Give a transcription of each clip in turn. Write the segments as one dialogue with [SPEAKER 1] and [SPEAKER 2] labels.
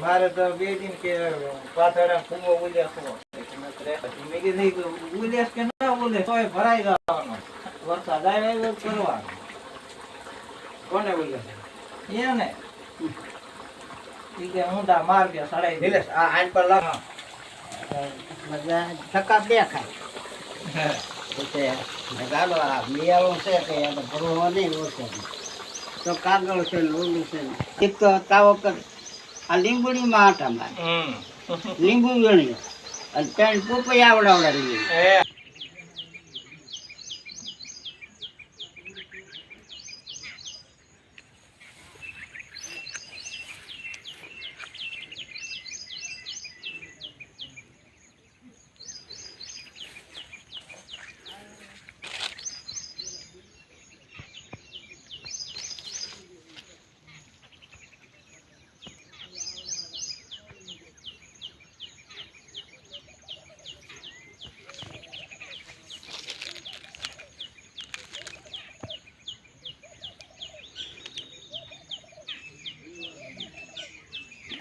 [SPEAKER 1] મારું
[SPEAKER 2] તો બે દિન કે પાથરા કૂવો ઉલ્યા કૂવો. મેં કીધું ઉલ્યાસ કે ના ઉલ્યાસ તોય ભરાઈ જવાનો વરસાદ આવે કરવાનો
[SPEAKER 1] કોને બોલ્યો
[SPEAKER 2] એને ને કે ઊંડા માર કે સડાઈ દે.
[SPEAKER 1] આ આઈન પર લાવ બધા થકા દેખાય એટલે ગાડો આ મિયાળો છે કે આ તો ભરવો નહીં ઓછો. તો કાગળ છે લોલું છે. એક તો તાવો વખત આ લીંબુડીમાં આટા મારે. લીંબુ ગણ્યું અને પેન્ટ પોપૈયા આવડાવડા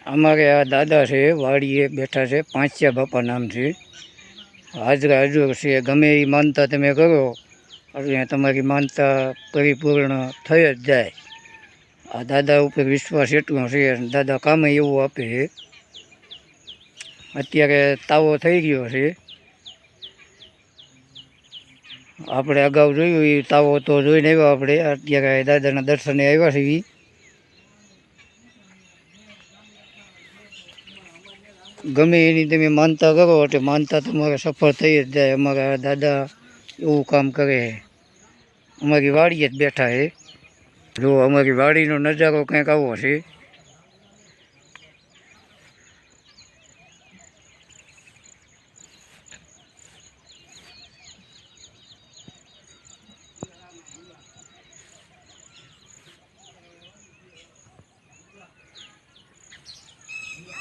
[SPEAKER 3] અમારે આ દાદા છે, વાડીએ બેઠા છે, પાંચિયા બાપા નામ છે. હાજરા હજુર છે, ગમે એ માનતા તમે કરો એટલે તમારી માનતા પરિપૂર્ણ થઈ જ જાય. આ દાદા ઉપર વિશ્વાસ એટલો છે, દાદા કામે એવું આપે. છે અત્યારે તાવો થઈ ગયો છે. આપણે અગાઉ જોયું એ તાવો તો જોઈને આવ્યા આપણે, અત્યારે દાદાના દર્શને આવ્યા છીએ ગમે એની તમે માનતા કરો એટલે માનતા તમારે સફળ થઈ જ જાય. અમારા દાદા એવું કામ કરે. અમારી વાડીએ જ બેઠા છે. જો અમારી વાડીનો નજારો કંઈક આવો છે.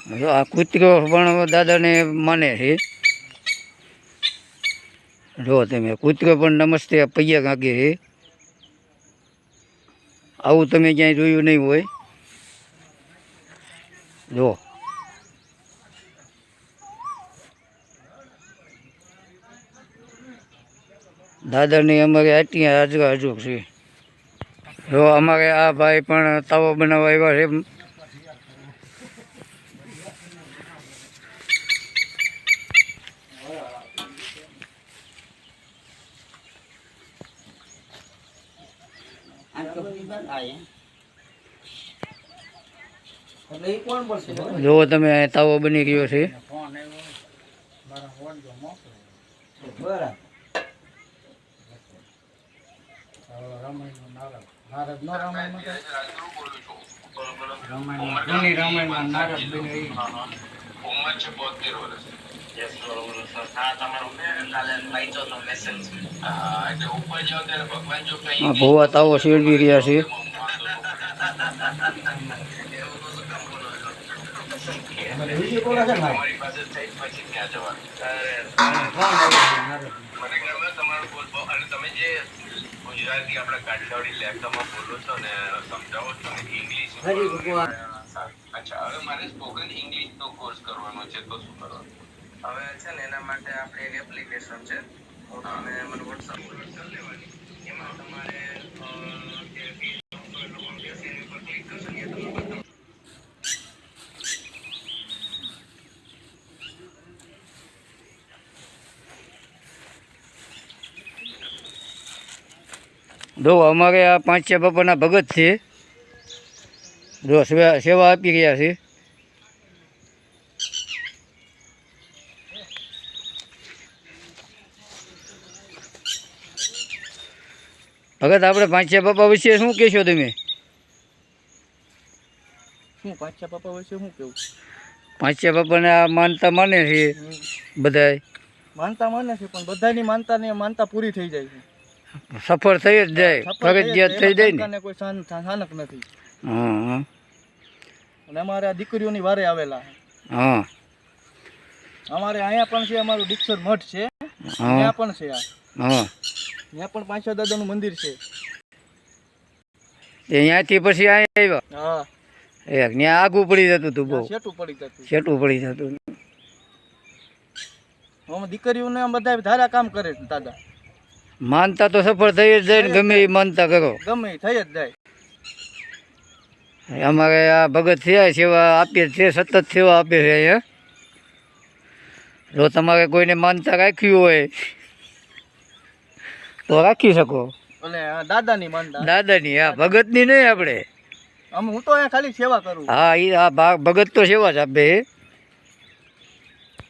[SPEAKER 3] આ કૂતરો પણ દાદાને માને છે. જો તમે કૂતરો પણ નમસ્તે પૈયા કાગે છે. આવું તમે ક્યાંય જોયું નહીં હોય. જો. દાદાની અમારે આટી હાજરા હાજર છે. જો અમારે આ ભાઈ પણ તાવો બનાવવા આવ્યા છે. જો તમે તાવો બની ગયો છે.
[SPEAKER 1] ફોન આવ્યો. મારા ફોન જો મોકલો.
[SPEAKER 2] બરાબર.
[SPEAKER 1] રામાયણનો નારદ. નારદ નો રામાયણ રામાયણ નારદ બની
[SPEAKER 4] ઉંમર છે બોતેર વર્ષ
[SPEAKER 3] ભોવા તાવો શેરવી રહ્યા છે.
[SPEAKER 4] ગુજરાતી આપણા કાઠિયાવાડી લહેકામાં બોલો છો ને સમજાવો છો ને ઇંગ્લિશ અચ્છા હવે મારે સ્પોકન ઇંગ્લિશ નો કોર્સ કરવાનો છે તો શું કરવાનું? હવે છે ને એના માટે આપણે એક એપ્લિકેશન છે. તમે મને વોટ્સઅપ પર કરી લેવાની એમાં તમારે જે
[SPEAKER 3] અમારે આ પાંચ છ બાપાના ભગત છે. જો સેવા આપી રહ્યા છે. ભગત આપણે પાંચિયા બાપા વિશે શું કહેશો તમે?
[SPEAKER 2] શું પાછા પપ્પા વિશે શું કેવું
[SPEAKER 3] પાંચિયા બાપાને આ માનતા માને છે બધાય?
[SPEAKER 2] માનતા માને છે પણ બધાની માનતા ને માનતા પૂરી થઈ જાય છે.
[SPEAKER 3] સફળ થઈ જ જાય ફરજિયાત
[SPEAKER 2] થઈ જાય
[SPEAKER 3] ને.
[SPEAKER 2] કોઈ સ્થાનક નથી.
[SPEAKER 3] હા
[SPEAKER 2] અને અમારે આ દીકરીઓની વારે આવેલા
[SPEAKER 3] હા.
[SPEAKER 2] અમારે અહીંયા પણ છે અમારું દીક્ષર મઠ છે. ત્યાં પણ છે આ.
[SPEAKER 3] હા.
[SPEAKER 5] ત્યાં પણ પાંચસો દાદાનું મંદિર છે.
[SPEAKER 3] ત્યાંથી પછી અહીંયા આવ્યો?
[SPEAKER 5] હા.
[SPEAKER 3] એક ત્યાં આગું પડી જતું હતું બહુ.
[SPEAKER 5] ત્યાં પડી જતું.
[SPEAKER 3] છેટું પડી જતું.
[SPEAKER 5] આમાં દીકરીઓને આમ બધા ધારા કામ કરે દાદા.
[SPEAKER 3] માનતા તો સફળ થઈ જ જાય ને ગમે એ માનતા કરો.
[SPEAKER 5] ગમે એ થઈ જ જાય.
[SPEAKER 3] અમારે આ ભગત થયા સેવા આપીએ છે સતત સેવા આપે છે અહીંયા. જો તમારે કોઈને માનતા રાખવી હોય તો રાખી શકો.
[SPEAKER 5] અને આ દાદાની માનતા
[SPEAKER 3] દાદાની હા ભગતની નહીં આપણે.
[SPEAKER 5] આમ હું તો અહીંયા ખાલી સેવા કરું.
[SPEAKER 3] હા એ આ ભગત તો સેવા જ આપે.